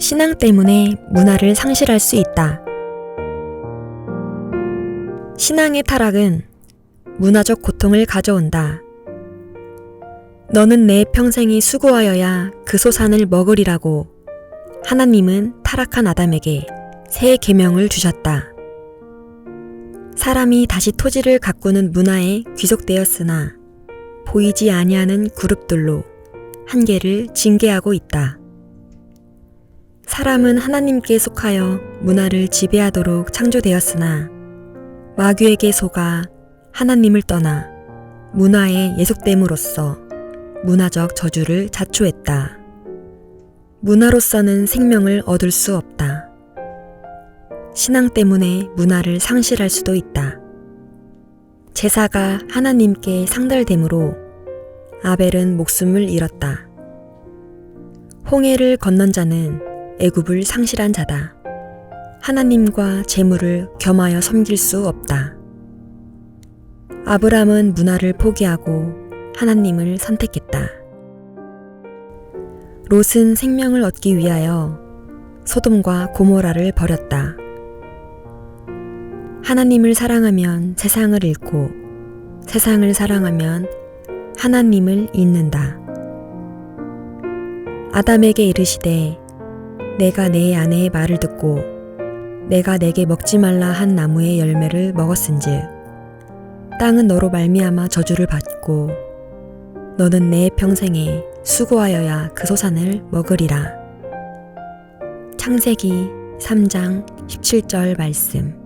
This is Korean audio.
신앙 때문에 문화를 상실할 수 있다. 신앙의 타락은 문화적 고통을 가져온다. 너는 내 평생이 수고하여야 그 소산을 먹으리라고 하나님은 타락한 아담에게 새 계명을 주셨다. 사람이 다시 토지를 가꾸는 문화에 귀속되었으나 보이지 아니하는 그룹들로 한계를 징계하고 있다. 사람은 하나님께 속하여 문화를 지배하도록 창조되었으나 마귀에게 속아 하나님을 떠나 문화에 예속됨으로써 문화적 저주를 자초했다. 문화로서는 생명을 얻을 수 없다. 신앙 때문에 문화를 상실할 수도 있다. 제사가 하나님께 상달됨으로 아벨은 목숨을 잃었다. 홍해를 건넌 자는 애굽을 상실한 자다. 하나님과 재물을 겸하여 섬길 수 없다. 아브람은 문화를 포기하고 하나님을 선택했다. 롯은 생명을 얻기 위하여 소돔과 고모라를 버렸다. 하나님을 사랑하면 세상을 잃고 세상을 사랑하면 하나님을 잊는다. 아담에게 이르시되 내가 내 아내의 말을 듣고 내가 내게 먹지 말라 한 나무의 열매를 먹었은즉 땅은 너로 말미암아 저주를 받고 너는 내 평생에 수고하여야 그 소산을 먹으리라. 창세기 3장 17절 말씀